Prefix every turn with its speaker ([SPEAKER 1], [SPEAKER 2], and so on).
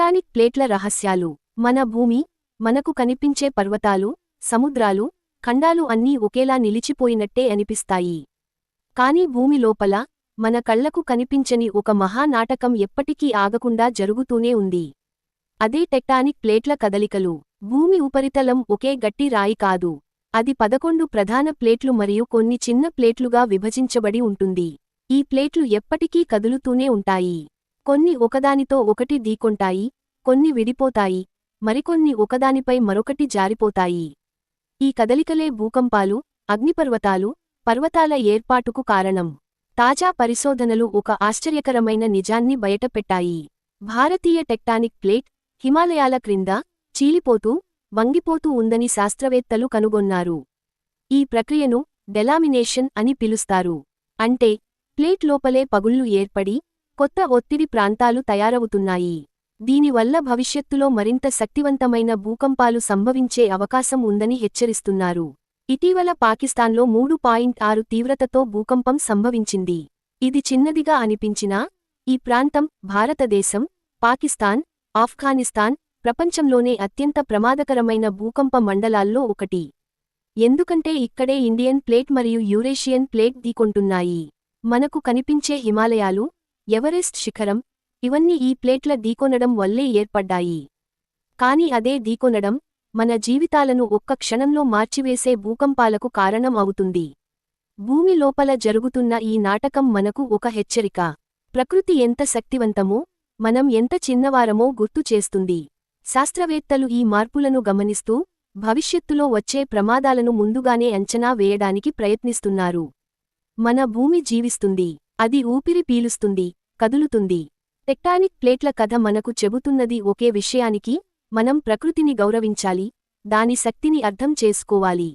[SPEAKER 1] Tectonic ప్లేట్ల రహస్యాలు మన భూమి మనకు కనిపించే పర్వతాలు సముద్రాలు ఖండాలు అన్నీ ఒకేలా నిలిచిపోయినట్టే అనిపిస్తాయి. కాని భూమి లోపల మన కళ్ళకు కనిపించని ఒక మహానాటకం ఎప్పటికీ ఆగకుండా జరుగుతూనే ఉంది. అదే టెక్టానిక్ ప్లేట్ల కదలికలు. భూమి ఉపరితలం ఒకే గట్టి రాయి కాదు. అది పదకొండు ప్రధాన ప్లేట్లు మరియు కొన్ని చిన్న ప్లేట్లుగా విభజించబడి ఉంటుంది. ఈ ప్లేట్లు ఎప్పటికీ కదులుతూనే ఉంటాయి. కొన్ని ఒకదానితో ఒకటి ఢీకొంటాయి కొన్ని విడిపోతాయి మరికొన్ని ఒకదానిపై మరొకటి జారిపోతాయి. ఈ కదలికలే భూకంపాలు అగ్నిపర్వతాలు పర్వతాల ఏర్పాటుకు కారణం. తాజా పరిశోధనలు ఒక ఆశ్చర్యకరమైన నిజాన్ని బయటపెట్టాయి. భారతీయ టెక్టానిక్ ప్లేట్ హిమాలయాల క్రింద చీలిపోతూ వంగిపోతూ ఉందని శాస్త్రవేత్తలు కనుగొన్నారు. ఈ ప్రక్రియను డెలామినేషన్ అని పిలుస్తారు. అంటే ప్లేట్ లోపలే పగుళ్ళు ఏర్పడి కొత్త ఒత్తిడి ప్రాంతాలు తయారవుతున్నాయి. దీనివల్ల భవిష్యత్తులో మరింత శక్తివంతమైన భూకంపాలు సంభవించే అవకాశం ఉందని హెచ్చరిస్తున్నారు. ఇటీవల పాకిస్తాన్లో మూడు పాయింట్ ఆరు తీవ్రతతో భూకంపం సంభవించింది. ఇది చిన్నదిగా అనిపించినా ఈ ప్రాంతం భారతదేశం పాకిస్తాన్ ఆఫ్ఘనిస్తాన్ ప్రపంచంలోనే అత్యంత ప్రమాదకరమైన భూకంప మండలాల్లో ఒకటి. ఎందుకంటే ఇక్కడే ఇండియన్ ప్లేట్ మరియు యూరేషియన్ ప్లేట్ ఢీకొంటున్నాయి. మనకు కనిపించే హిమాలయాలు ఎవరెస్ట్ శిఖరం ఇవన్నీ ఈ ప్లేట్ల ఢీకొనడం వల్లే ఏర్పడ్డాయి. కాని అదే ఢీకొనడం మన జీవితాలను ఒక్క క్షణంలో మార్చివేసే భూకంపాలకు కారణం అవుతుంది. భూమి లోపల జరుగుతున్న ఈ నాటకం మనకు ఒక హెచ్చరిక. ప్రకృతి ఎంత శక్తివంతమో మనం ఎంత చిన్నవారమో గుర్తు చేస్తుంది. శాస్త్రవేత్తలు ఈ మార్పులను గమనిస్తూ భవిష్యత్తులో వచ్చే ప్రమాదాలను ముందుగానే అంచనా వేయడానికి ప్రయత్నిస్తున్నారు. మన భూమి జీవిస్తుంది. అది ఊపిరి పీలుస్తుంది. కదులుతుంది. టెక్టానిక్ ప్లేట్ల కథ మనకు చెబుతున్నది ఒకే విషయానికి మనం ప్రకృతిని గౌరవించాలి దాని శక్తిని అర్థం చేసుకోవాలి.